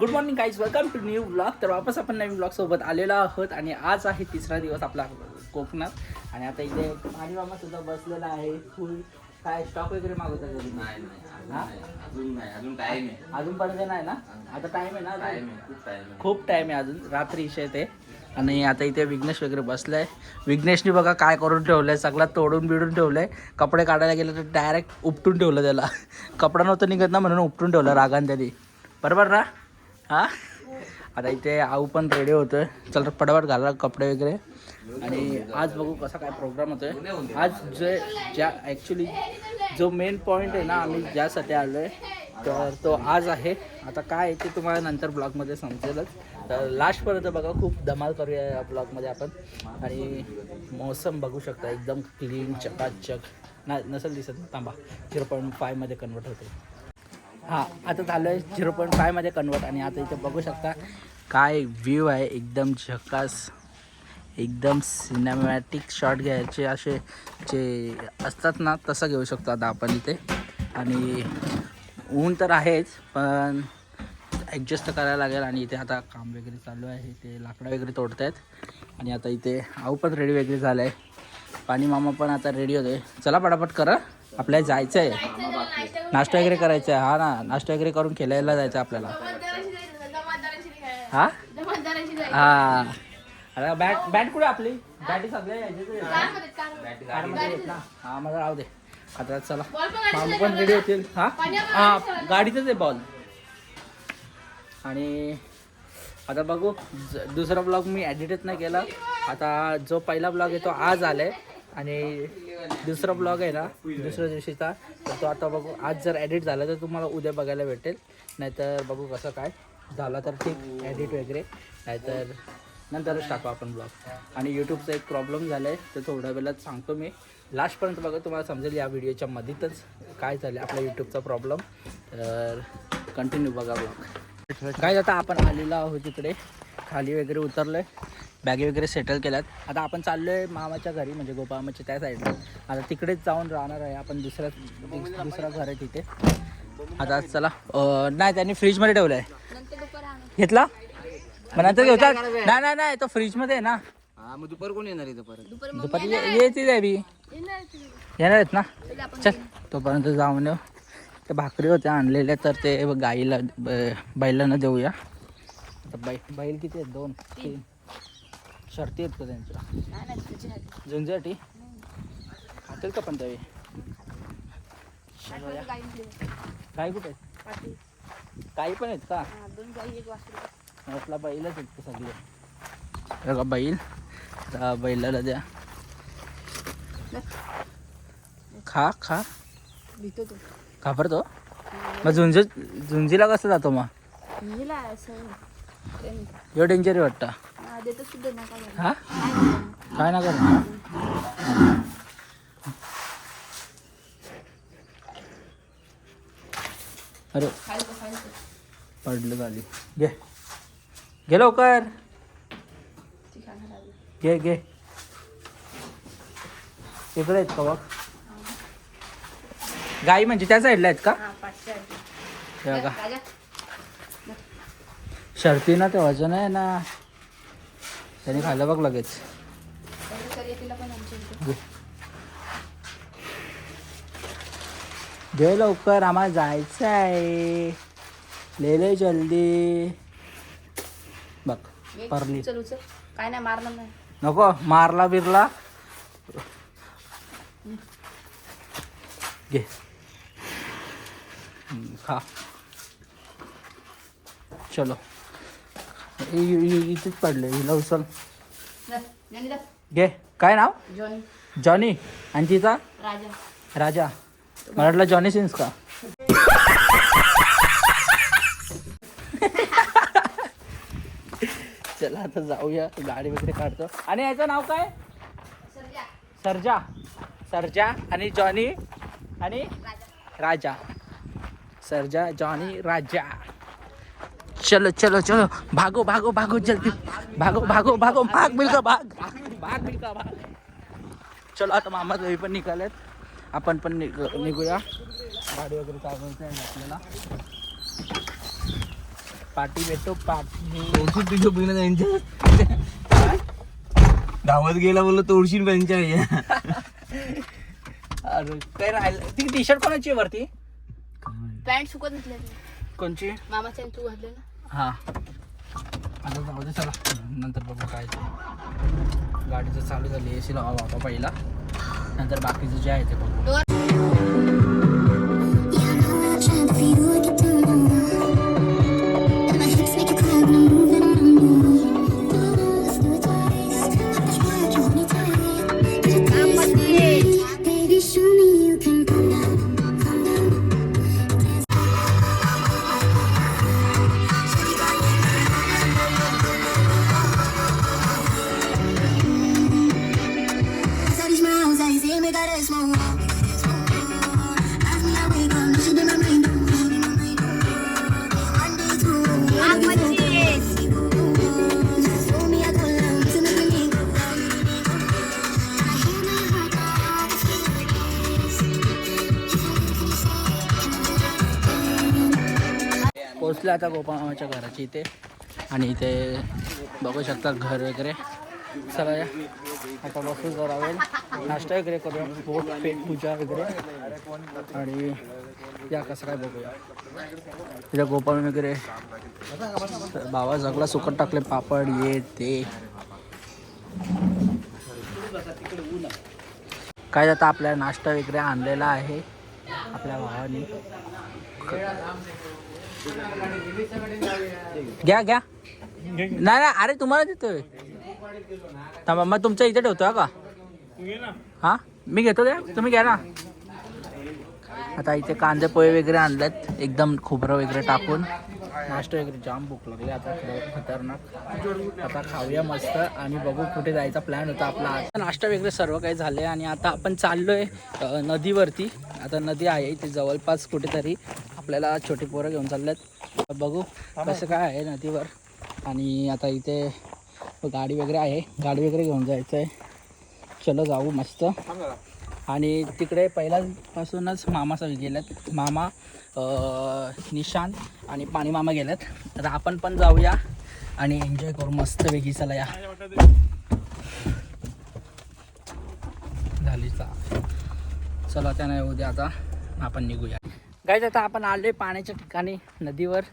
Good morning guys welcome to new blog तर वापस आपण नवीन ब्लॉग सोबत आलेलो आहोत आणि आज आहे तिसरा दिवस आपला कोकणात. आणि आता इथे मामा सुद्धा बसलेला आहे. फुल काय स्टॉक वगैरे मागवता घरी नाही नाही? अजून नाही. अजून टाइम आहे. अजूनपर्यंत नाही ना? आता टाइम आहे ना? टाइम आहे. खूप टाइम आहे. खूप आहे अजून. रात्री इशे ते. आणि आता इथे विघ्नेश वगैरे बसलाय. विघ्नेशने बघा काय करून ठेवलंय. सगळं तोडून बिडून ठेवलंय. कपडे काढायला गेले तर डायरेक्ट उपटून ठेवलं त्याला. कपडा नव्हतं निघत ना म्हणून उपटून ठेवलं रागान त्यांनी. बरोबर ना? हा? आता इथे आऊ पण रेडी होतोय. चल पटापट घाला कपडे वगैरे. आणि आज बघू कसा काय प्रोग्राम होतोय. आज जे ज्या ॲक्च्युली जो मेन पॉईंट आहे ना आम्ही ज्यासाठी आलो आहे तर तो आज आहे. आता काय आहे ते तुम्हाला नंतर ब्लॉगमध्ये समजेलच. तर लास्टपर्यंत बघा खूप धमाल करूया या ब्लॉगमध्ये आपण. आणि मौसम बघू शकता एकदम क्लीन चकाचक. ना नसेल दिसत ना थांबा झिरो पॉईंट फायमध्ये कन्वर्ट होते हां आता झालं आहे झिरो पॉईंट फायमध्ये कन्वर्ट आणि आता इथे बघू शकता काय व्ह्यू आहे. एकदम झकास एकदम सिनेमॅटिक शॉट घ्यायचे असे जे असतात ना तसं घेऊ शकतो आता आपण इथे. आणि ऊन तर आहेच पण ॲडजस्ट करायला लागेल आणि इथे आता काम वगैरे चालू आहे. ते लाकडं वगैरे तोडत आहेत आणि आता इथे आऊ पण रेडी वगैरे झालं आहे पाणी मामा पण आता रेडी होते चला पटापट करा. आपल्याला जायचं आहे नाश्ता वगैरे करायचा आहे हा ना नाश्ता वगैरे करून खेळायला जायचं आहे आपल्याला. हा? हा. अरे बॅट बॅट कुठे आपली? बॅटी सगळ्या यायचे ना. हा मला राहू दे. आता चला. मामा पण रेडी होतील. हा? हा गाडीतच आहे बॉल आणि आता बघू दुसरा ब्लॉग मी ॲडिटच नाही केला. आता जो पहिला ब्लॉग आहे तो आज आलाय. आणि दुसरा ब्लॉग आहे ना दुसऱ्या दिवशीचा. तर तो आता बघू आज जर एडिट झाला तर तुम्हाला उद्या बघायला भेटेल. नाहीतर बघू कसं काय झाला तर ठीक एडिट वगैरे. नाहीतर नंतरच टाकू आपण ब्लॉग आणि यूट्यूबचा एक प्रॉब्लेम झाला आहे तर थोड्या वेळात सांगतो मी. लास्टपर्यंत बघा तुम्हाला समजेल या व्हिडिओच्या मधीतच काय झालं आपल्या यूट्यूबचा प्रॉब्लेम तर कंटिन्यू बघा ब्लॉग काय जाता आपण आलेलो आहोत तिकडे खाली वगैरे उतरलोय. बॅगे वगैरे सेटल केल्यात. आता आपण चाललोय मामाच्या घरी म्हणजे गोपामाच्या त्या साईडला. आता तिकडेच जाऊन राहणार आहे आपण दुसऱ्या दुस- दुसरा घर आहे तिथे. आता चला नाही त्यांनी फ्रीजमध्ये ठेवलं आहे घेतला? मग नंतर घेऊचा नाही नाही नाही तो फ्रीजमध्ये आहे ना. हा मग दुपार कोण येणार इथं परत दुपारी ये- येते आहे. बी येणार आहेत ना? चल तोपर्यंत जाऊन येऊ. ते भाकरी होत्या आणलेल्या तर ते गाईला ब- बैलांना देऊया. आता बै बैल किती आहेत? दोन तीन. शर्ती आहेत का त्यांच्या? झुंजसाठी खातील का पण त्यावेळी? गाई कुठे आहेत? गाई पण आहेत का? म्हटलं बैलच आहेत का सगळे? बघा बैल. आता बैलाला द्या. खा खा. घाबरतो? मग झुंज झुंजीला कसं जातो मग? एवढं डेंजर वाटतं. हा? काय ना कर अरे पडलं झाली घे. घे लवकर. घे घे. इकडे आहेत का बघ? गाई म्हणजे त्या साईडला आहेत का? हे बघा. शर्ती ना ते वजन आहे ना. त्याने खाल्लं बघ लगेच. घे. लवकर आम्हाला जायचं आहे. ले ले जल्दी. बघ परली. काय नाही मारणार नाही. नको मारला बिरला. घे. खा. चलो. इथेच पडले हिला उचल. घे काय नाव? जॉनी. जॉनी. आणि तिचा? राजा. राजा. मला वाटलं जॉनी सिन्स का? चला आता जाऊया. गाडी वगैरे काढतो. आणि याचं नाव काय? सर्जा. सरजा. सरजा आणि जॉनी आणि राजा. सरजा जॉनी राजा. चलो चलो चलो। भागो भागो भागो जल्दी। भागो भागो भागो भाग मिलका भाग। भाग मिलका भाग। चलो आता मामा घरी पण निघालेत. आपण पण निघ निघूया. गाडी वगैरे चालवायचं आहे आपल्याला. पाठी भेटो पाठी त्यांच्या. धावत गेला बोललो तोडशील त्यांच्या. अरे काय राहिलं? ती टी शर्ट कोणाची आहे वरती? पॅन्ट सुकत नसले कोणची? मामाच्या तू घातले ना हां. आता जाऊ दे चला. नंतर बघू काय गाडी गाडीचं चालू झाली. ए सी लावा बाबा पहिला. नंतर बाकीचं जे आहे ते बघू. आता गोपाळ मामाच्या घराची इथे. आणि इथे बघू शकता घर वगैरे. चला या. आता बसून जरा नाश्ता वगैरे करूया पोट पेट पूजा वगैरे. आणि या कसं काय बघूया. तिथे गोपाळ वगैरे. बाबा जगला सुकट टाकले पापड ये ते. काय आता आपल्या नाश्ता वगैरे आणलेला आहे आपल्या भावाने. घ्या घ्या. नाही नाही अरे तुम्हाला देतोय. थांबा मग तुमच्या इथे ठेवतो का? हा? मी घेतो द्या तुम्ही घ्या ना. आता इथे कांदे पोहे वगैरे आणलेत एकदम खोबरं वगैरे टाकून. नाश्ता वगैरे जाम भूक लागली आता खतरनाक. आता खाऊया मस्त आणि बघू कुठे जायचा प्लॅन होता आपला आता नाश्ता वगैरे सर्व काही झाले आणि आता आपण चाललोय आहे नदीवरती. आता नदी आहे इथे जवळपास कुठेतरी. आपल्याला छोटी पोरं घेऊन चाललेत. बघू कसं काय आहे नदीवर. आणि आता इथे गाडी वगैरे आहे. गाडी वगैरे घेऊन जायचं आहे चलो जाऊ मस्त. आणि तिकडे पहिल्यापासूनच मामा सगळे गेलेत. मामा निशांत आणि पाणी मामा गेलेत. तर आपण पण जाऊया आणि एन्जॉय करू मस्त वेगळी चला या. झाली चा चला नाही उद्या आता. आपण निघूया. गाईज आता आपण आलोय पाण्याच्या ठिकाणी नदीवर.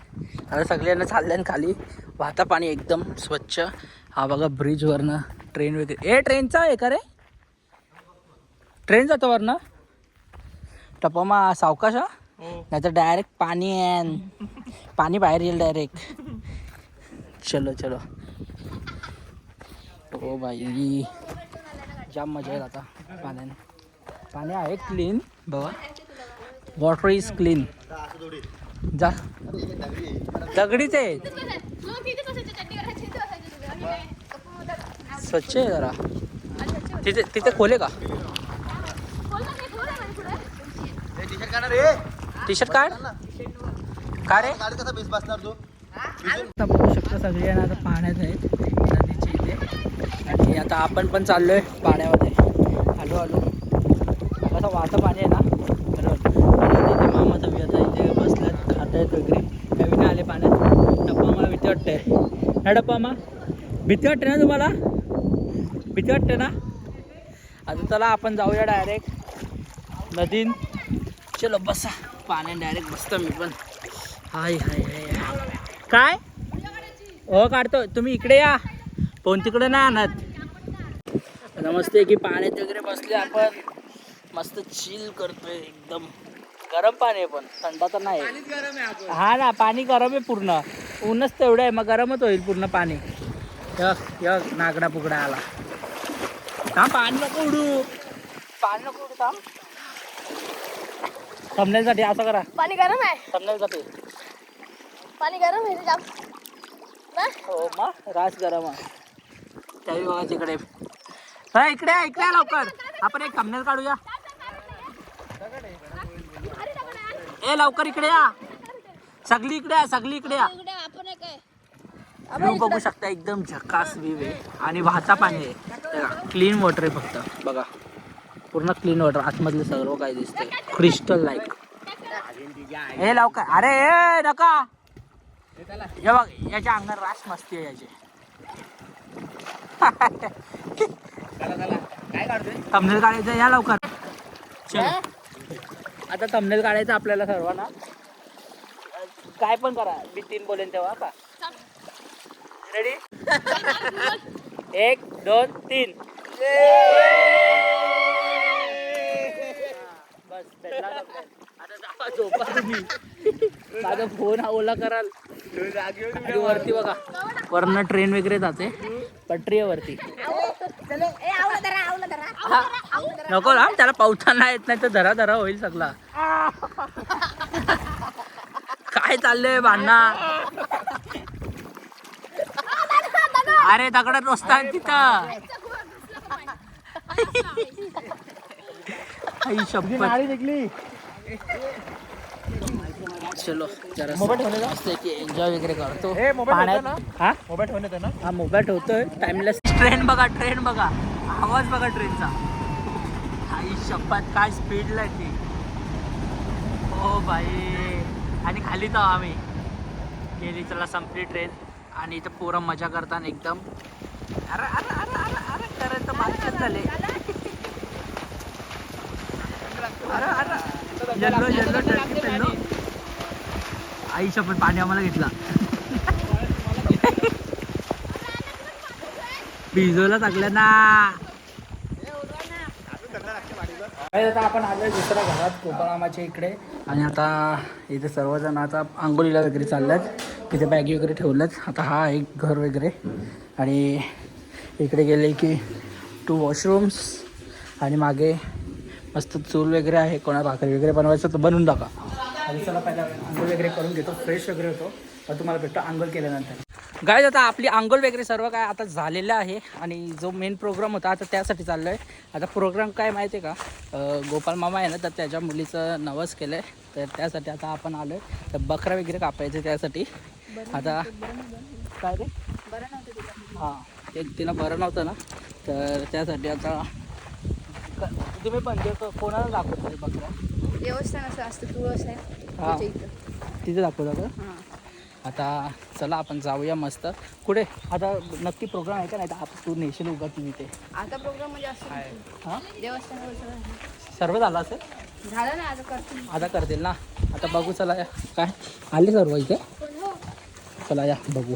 आता सगळ्यांना चालल्यान खाली. वाहता पाणी एकदम स्वच्छ. हा बघा ब्रिजवरनं ट्रेन वगैरे ए ट्रेनचा आहे का रे? ट्रेन जातो वरनं? टपमा सावकाश हा? नाही तर डायरेक्ट पाणी आहे पाणी बाहेर येईल डायरेक्ट चलो चलो. हो बाई. जाम मजा येईल आता पाण्याने. पाणी आहे क्लीन बघा. वॉटर इज क्लीन जा. दगडीच आहे. स्वच्छ आहे जरा. तिथे तिथे खोले का? टी शर्ट काढ. का रे? आता बघू शकता सगळेजण आता पाण्यात आहेत. नदीच्या इथे. आणि आता आपण पण चाललोय पाण्यामध्ये. आलो आलो कसं वाहतं पाणी आहे ना बरोबर आणि तिथे मामा तवी आता इथे बसल्यात खात आहेत वगैरे नवीन आले पाण्यात डप्पा मला भीती वाटते ना भीती वाटते ना तुम्हाला? भीती वाटते ना? आता चला आपण जाऊया डायरेक्ट नदीन. चलो बसा. पाण्यात डायरेक्ट बसतो मी पण. हाय हाय हाय हाय. काय? हो काढतो तुम्ही इकडे या. पण तिकडे नाही आणत. नमस्ते की पाण्यात वगैरे बसले आपण. मस्त चिल करतोय एकदम. गरम पाणी आहे पण थंड तर नाही. हा ना पाणी गरम आहे पूर्ण. ऊनच तेवढं आहे मग गरमच होईल पूर्ण पाणी. यक यक नागडा पुगडा आला. हा पाणी नको उडू. पाणी नको उडू थांब. थंबण्यासाठी असं करा. पाणी गरम आहे. थंबण्यासाठी पाणी गरम आहे हो मग रास गरम आहे. त्याही बघा तिकडे. हा इकडे इकडे लवकर. आपण एक थंबनेल काढूया. ए लवकर इकडे या. सगळी इकडे या सगळी इकडे या. आपण काय व्ह्यू बघू शकता एकदम झकास व्ह्यू आहे. आणि वाहता पाणी आहे. क्लीन वॉटर आहे फक्त. बघा पूर्ण क्लीन वॉटर आतमधलं सर्व काय दिसतंय. क्रिस्टल लाईक ए लवकर. अरे ए नका. हे बघ याच्या अंगात रास मस्ती आहे याची. काय काढतोय? थंबनेल काढायचं या लवकर. चल. आता थंबनेल काढायचं आपल्याला सर्वांना. काय पण करा. मी तीन बोलेन तेव्हा. का रेडी एक दोन तीन. बस? आता झोपा तुम्ही माझा फोन हा ओला कराल. आणि वरती बघा. वरनं ट्रेन वगैरे जाते. पटरी आहे वरती. हा. नको ना त्याला पावसाना येत नाही तर धरा धरा होईल सगळा. काय चाललंय भांडणा? अरे दगडात बसतात तिथं. आई शपथ. चलो जरा एन्जॉय वगैरे करतो. पाण्यात हा? मोबाईल ना? हा मोबाईल ठेवतोय. टाइमलेस ट्रेन बघा ट्रेन बघा. आवाज बघा ट्रेनचा शपथ काय स्पीडला ती. हो बाई. आणि खाली तर आम्ही. गेली चला संपली ट्रेन आणि इथं पोरं मजा करताना एकदम. अरे अरे अरे अरे अरे करत तर बातच झाले. अरे अरे. येल्लो येल्लो ट्रॅफिक येल्लो आई शपथ पाणी आम्हाला घेतला. भिजवला टाकलं ना आता आपण आलोय दुसऱ्या घरात कोकणामाच्या इकडे. आणि आता इथे सर्वजण आता आंघोळीला वगैरे चालल्यात. तिथे बॅगी वगैरे ठेवल्यात. आता हा एक घर वगैरे. आणि इकडे गेले की टू वॉशरूम्स आणि मागे मस्त चूल वगैरे आहे. कोणा भाकरी वगैरे बनवायचं तर बनवून टाका आणि चला पहिला आंघोळ वगैरे करून घेतो. फ्रेश वगैरे होतो. तर तुम्हाला भेटतो आंघोळ केल्यानंतर. गाय आता आपली आंघोळ वगैरे सर्व काय आता झालेलं आहे आणि जो मेन प्रोग्राम होता आता त्यासाठी चाललो आहे आता प्रोग्राम काय माहिती आहे का गोपाल मामा आहे ना तर त्याच्या मुलीचं नवस केलं आहे तर त्यासाठी आता आपण आलो आहे तर बकरा वगैरे कापायचं त्यासाठी. आता काय रे? हां ते तिला बरं नव्हतं ना. तर त्यासाठी आता तुम्ही पण कोणाला दाखवतो ते बकरा? देवस्थान असं असतं तुळस आहे. तिथे दाखवता का? आता चला आपण जाऊया मस्त. कुठे? आता नक्की प्रोग्राम आहे का नाही? तर आपण तू नेशील उगा टी ते आता प्रोग्राम म्हणजे असं हां? सर्व झालं असेल? झालं ना आता करतो आता करतील ना? आता बघू चला या. काय? आले सर्व इथे? चला या बघू.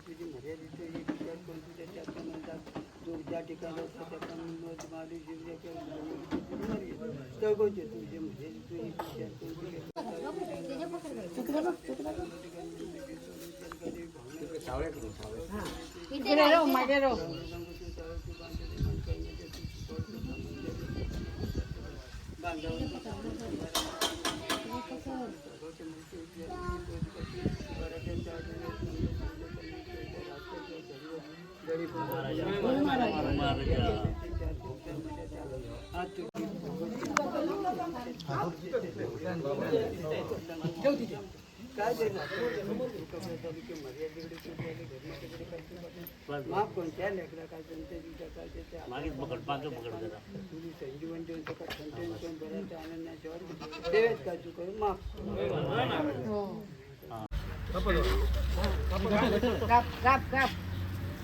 तुझी मर्यादित विचार करून तुझ्या त्याच्या म्हणतात जो ज्या ठिकाणी असतो त्या पण मारी जीव तळगोचे तुझे मर्यादित तुझी विचार करून काय माफ कोण त्या लेकरा काय कोणत्या दिवसा काय ते त्या तुझी संजीवन देऊन सका संतोष कोण बऱ्याच आनंदाच्या देवेत का तू करून माफ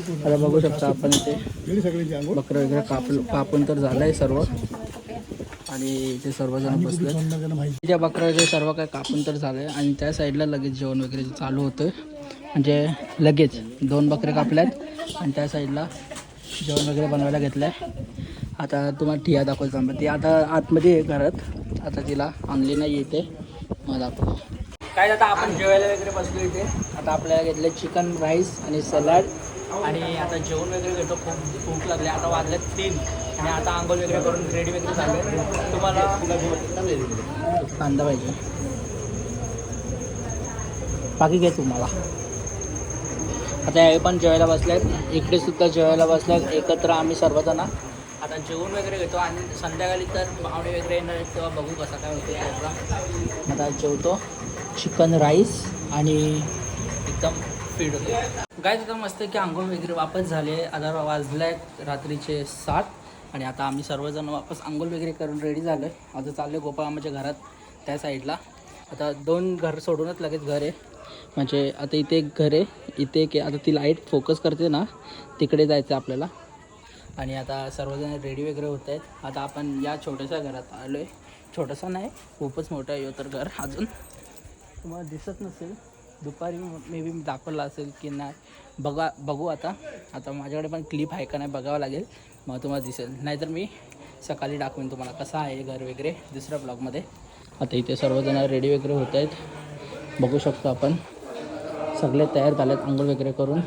आता बघू शकता आपण इथे बकरं वगैरे काप कापून तर झालंय सर्व. आणि इथे सर्वजण बसले त्या बकरं वगैरे सर्व काय कापून तर झालंय. आणि त्या साईडला लगेच जेवण वगैरे चालू होतं म्हणजे लगेच दोन बकरे कापल्यात. आणि त्या साईडला जेवण वगैरे बनवायला घेतलं आहे आता तुम्हाला ठिया दाखवतो ती आता आतमध्ये आहे घरात. आता तिला आणली नाही येते मग दाखवतो. काय आता आपण जेवायला वगैरे बसलो इथे. आता आपल्याला घेतलं चिकन राईस आणि सलाड. आणि आता जेवण वगैरे घेतो खूप भूक लागली. आता वाजले तीन. आणि आता आंघोळ वगैरे करून रेडी वगैरे झाले तुम्हाला कांदा पाहिजे. बाकी घे तुम्हाला. आता हे पण जेवायला बसल्यात इकडे सुद्धा जेवायला बसल्यात एकत्र आम्ही सर्वजण. आता जेवण वगैरे घेतो. आणि संध्याकाळी तर पाहुणे वगैरे येणार आहेत तेव्हा बघू कसा काय होतो आता जेवतो. चिकन राईस आणि एकदम फीड होतो काय तिथं मस्त की आंघोळ वगैरे वापस झाले आता वाजले रात्रीचे सात आणि आता आम्ही सर्वजण वापस आंघोळ वगैरे करून रेडी झालो आहे आता चाललो गोपाळ आमच्या घरात त्या साईडला आता दोन घर सोडूनच लगेच घर आहे. म्हणजे आता इथे एक घर आहे. इथे एक आता ती लाइट फोकस करते ना तिकडे जायचं आहे आपल्याला. आणि आता सर्वजण रेडी वगैरे होत आहेत. आता आपण या छोट्याशा घरात आलो आहे छोटंसं नाही खूपच मोठं आहे तर घर अजून. तुम्हाला दिसत नसेल. दुपारी मे बी दाखवलं असेल की नाही. बघा बघू आता. आता माझ्याकडे पण क्लिप आहे का नाही बघावं लागेल. मग तुम्हाला दिसेल. नाहीतर मी सकाळी दाखवेन तुम्हाला कसं आहे घर वगैरे दुसऱ्या ब्लॉगमध्ये आता इथे सर्वजण रेडी वगैरे होत आहेत. बघू शकतो आपण. सगळे तयार झालेत आंघोळ वगैरे करून.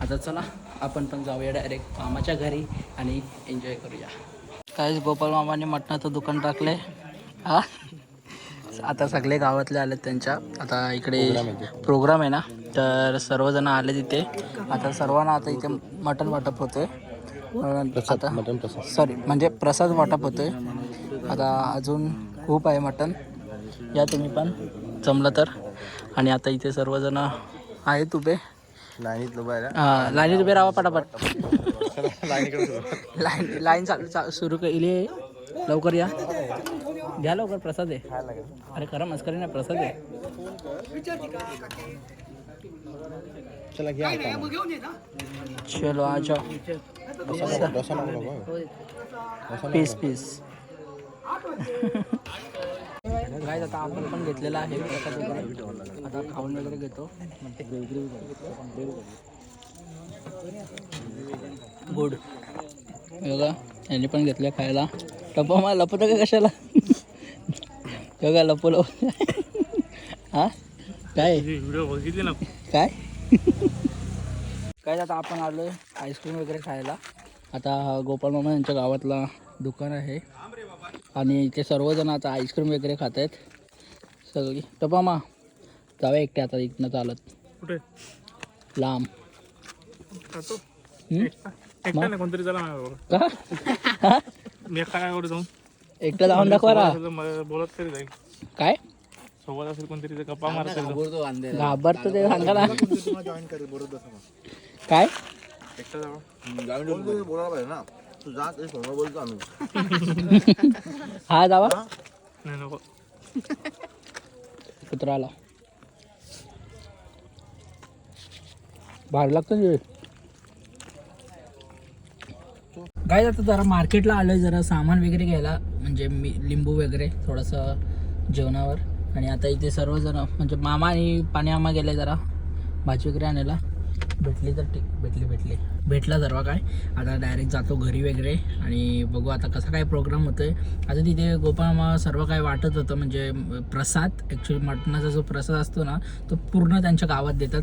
आता चला आपण पण जाऊया डायरेक्ट मामाच्या घरी आणि एन्जॉय करूया. कायच गोपाल मामाने मटणाचं दुकान टाकलंय? हा? आता सगळे गावातले आलेत त्यांच्या. आता इकडे प्रोग्राम आहे ना. तर सर्वजण आले तिथे. आता सर्वांना आता इथे मटण वाटप होतोय. आता सॉरी म्हणजे प्रसाद वाटप होतोय. आता अजून खूप आहे मटण. या तुम्ही पण. जमलं तर. आणि आता इथे सर्वजण आहेत उभे. लाईनीत उभा लाईनीत उभे राहा पटापट. लाईन लाईन चालू सुरू केली आहे लवकर या. घ्या लवकर प्रसाद आहे. अरे खरं मस्करी नाही प्रसाद आहे. चला घ्या चलो आ जाओ. पीस पीस काय आता आपण पण घेतलेला आहे. आता खाऊन वगैरे घेतो. गुड बघा यांनी पण घेतलं खायला. टप्पा मला लपवतं का कशाला? बघा लपवलं हा? काय? व्हिडिओ बघितले ना. काय? काय आता आपण आलो आईस्क्रीम वगैरे खायला. आता गोपाल मामा यांच्या गावातला दुकान आहे. आणि इथे सर्वजण आता आईस्क्रीम वगैरे खात आहेत. सगळी. तर मामा जाऊया एकटे आता इथनं चालत. कुठे? लांब. कोणतरी चला मी काय जाऊन? एकटं जाऊन दाखवा रा. बोलत तरी जाईल. काय? सोबत असेल कोणतरी ते गप्पा मारत असेल घाबरतो ते सांगा ना. काय? एकटा जाऊ बोलायला पाहिजे ना. तू जा ते समोर बोलतो आम्ही. हा जावा. नाही नको. कुत्रा आला. भारी लागतं काय जातं जरा मार्केटला आलोय जरा सामान वगैरे घ्यायला. म्हणजे मी लिंबू वगैरे थोडंसं जेवणावर. आणि आता इथे सर्वजण म्हणजे मामा आणि पाण्यामा गेले जरा भाजी वगैरे आणायला. भेटली तर ठीक भेटली भेटली. भेटला सर्व काय. आता डायरेक्ट जातो घरी वगैरे आणि बघू आता कसा काय प्रोग्राम होतोय. आता तिथे गोपाळमा सर्व काय वाटत होतं म्हणजे प्रसाद ॲक्च्युली मटणाचा जो प्रसाद असतो ना तो पूर्ण त्यांच्या गावात देतात.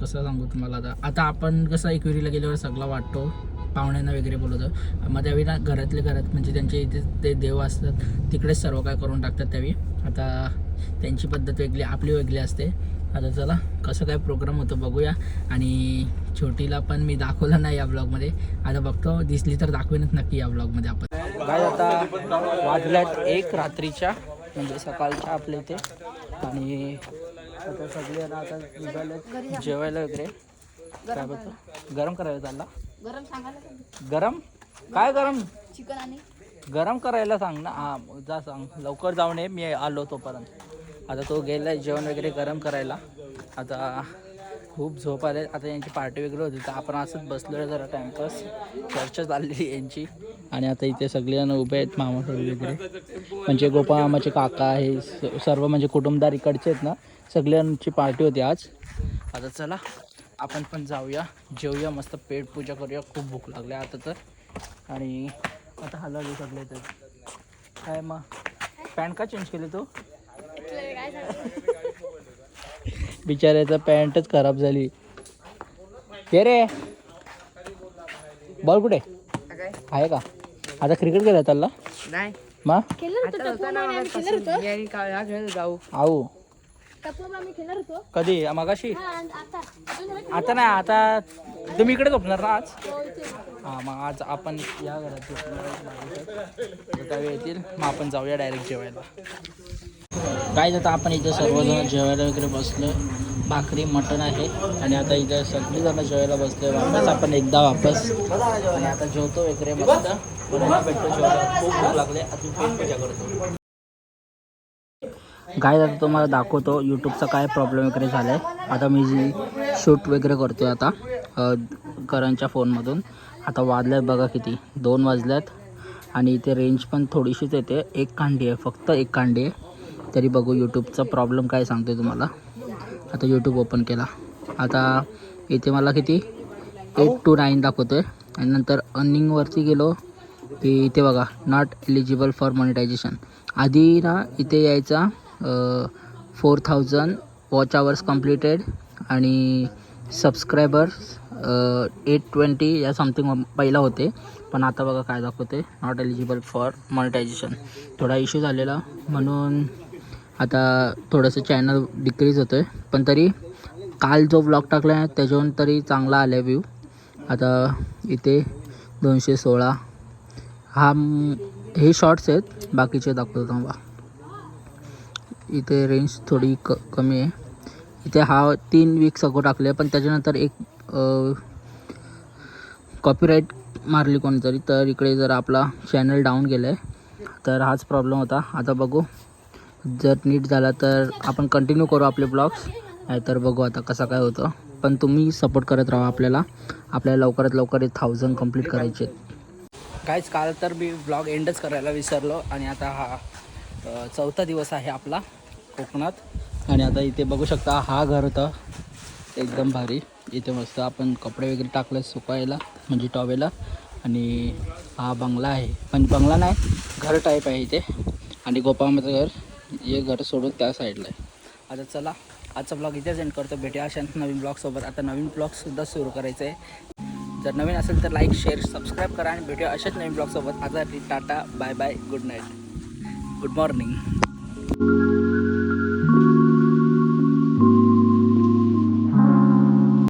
कसं सांगू तुम्हाला आता. आता आपण कसं एकविरीला गेल्यावर सगळा वाटतो. पाहुण्यांना वगैरे बोलवतो मग त्यावेळी ना घरातले घरात म्हणजे त्यांचे इथे ते देव असतात तिकडेच सर्व काय करून टाकतात त्यावेळी. आता त्यांची पद्धत वेगळी आपली वेगळी असते. आता चला कसं काय प्रोग्राम होतो बघूया. आणि छोटीला पण मी दाखवलं नाही या ब्लॉगमध्ये आता बघतो दिसली तर दाखवेनच नक्की या ब्लॉगमध्ये आपण. काय आता वाजल्यात एक रात्रीच्या म्हणजे सकाळच्या आपल्या इथे. आणि आता सगळे आता जेवायला वगैरे. काय बघतो गरम करायला चालला. गरम सांगायला? गरम? काय गरम? चिकन आणि? गरम करायला सांग ना. हा जा सांग. लवकर जाऊन ये मी आलो तोपर्यंत. आता तो गेला जेवण वगैरे गरम करायला. आता खूप झोप आले. आता यांची पार्टी वगैरे होती. तर आपण असंच बसलो आहे जरा टाइमपास चर्चा चाललेली यांची. आणि आता इथे सगळेजण उभे आहेत मामा वगैरे म्हणजे गोपा मामाचे काका हे स- सर्व म्हणजे कुटुंबदार इकडचे आहेत ना. सगळ्यांची पार्टी होती आज. आता चला. आपण पण जाऊया जेवूया मस्त पेट पूजा करूया. खूप भूक लागली आता तर. आणि आता हलवले सगळे तर. काय मग? पॅन्ट का चेंज केली तू? बिचाऱ्याचं पॅन्टच खराब झाली. हे रे. बॉल कुठे? आहे का? आता क्रिकेट गेला त्याला नाही. खेळत जाऊ. आऊ टप्पू आम्ही खेळणार होतो कधी? मगाशी? हा आता. नाही आता तुम्ही इकडे झोपणार ना आज. हां मग आज आपण या घरात झोपणार. त्यावेळी येतील. मग आपण जाऊया डायरेक्ट जेवायला. काय आता आपण इथे सर्वजण जेवायला वगैरे बसलो. भाकरी मटण आहे. आणि आता इथे सगळीजण जेवायला बसलो. वापस आपण एकदा वापस. आणि आता जेवतो वगैरे मस्त. भेटतो जेवायला. खूप भूक लागले. अजून पेट पूजा करतो. गाय आता तुम्हाला दाखवतो यूट्यूबचा काय प्रॉब्लेम वगैरे झाला आहे आता मी जी शूट वगैरे करतो आहे आता अ, करणच्या फोनमधून आता वाजल्यात बघा किती. दोन वाजल्यात आणि इथे रेंज पण थोडीशीच येते. एक कांडी आहे फक्त एक कांडी आहे. तरी बघू यूट्यूबचा प्रॉब्लेम काय सांगतो तुम्हाला. आता यूट्यूब ओपन केला. आता इथे मला किती? एट टू नाईन दाखवतो आहे आणि नंतर अर्निंगवरती गेलो की इथे बघा. नॉट एलिजिबल फॉर मॉनिटायझेशन आधी ना इथे यायचा. Four thousand watch hours completed आणि सबस्क्रायबर्स एट ट्वेंटी या समथिंग पहिला होते. पण आता बघा काय दाखवते. नॉट एलिजिबल फॉर मॉनिटायझेशन थोडा इश्यू झालेला. म्हणून आता थोडंसं चॅनल डिक्रीज होतं आहे पण तरी काल जो ब्लॉग टाकला आहे त्याच्यावरून तरी चांगला आला आहे व्ह्यू आता इथे दोनशे सोळा. हा हे शॉर्ट्स आहेत. बाकीचे दाखवतो थांबा. इथे रेंज थोडी क कमी आहे. इथे हा तीन वीक्स अगो टाकले पण त्याच्यानंतर एक कॉपीराईट मारली कोणतरी तर इकडे जर आपला चॅनल डाऊन गेलं आहे तर हाच प्रॉब्लेम होता. आता बघू. जर नीट झाला तर आपण कंटिन्यू करू आपले ब्लॉग्स नाहीतर बघू आता कसा काय होतं. पण तुम्ही सपोर्ट करत राहा आपल्याला. आपल्याला लवकरात लवकर एक थाउजंड कंप्लीट करायचे काहीच काल तर मी ब्लॉग एंडच करायला विसरलो आणि आता हा चौथा दिवस आहे आपला कोकणात. आणि आता इथे बघू शकता हा घर होता एकदम भारी. इथे मस्त आपण कपडे वगैरे टाकले सुकायला म्हणजे टॉवेला. आणि हा बंगला आहे. पण बंगला नाही घर टाईप आहे इथे. आणि गोपाळाचं घर हे घर सोडून त्या साईडला आहे. आता चला आजचा ब्लॉग इथेच एंड करतो. भेटूया अशा नवीन ब्लॉगसोबत आता नवीन ब्लॉगसुद्धा सुरू करायचं आहे जर नवीन असेल तर लाईक शेअर सबस्क्राईब करा. आणि भेटूया अशाच नवीन ब्लॉगसोबत आता tata bye bye good night Good morning.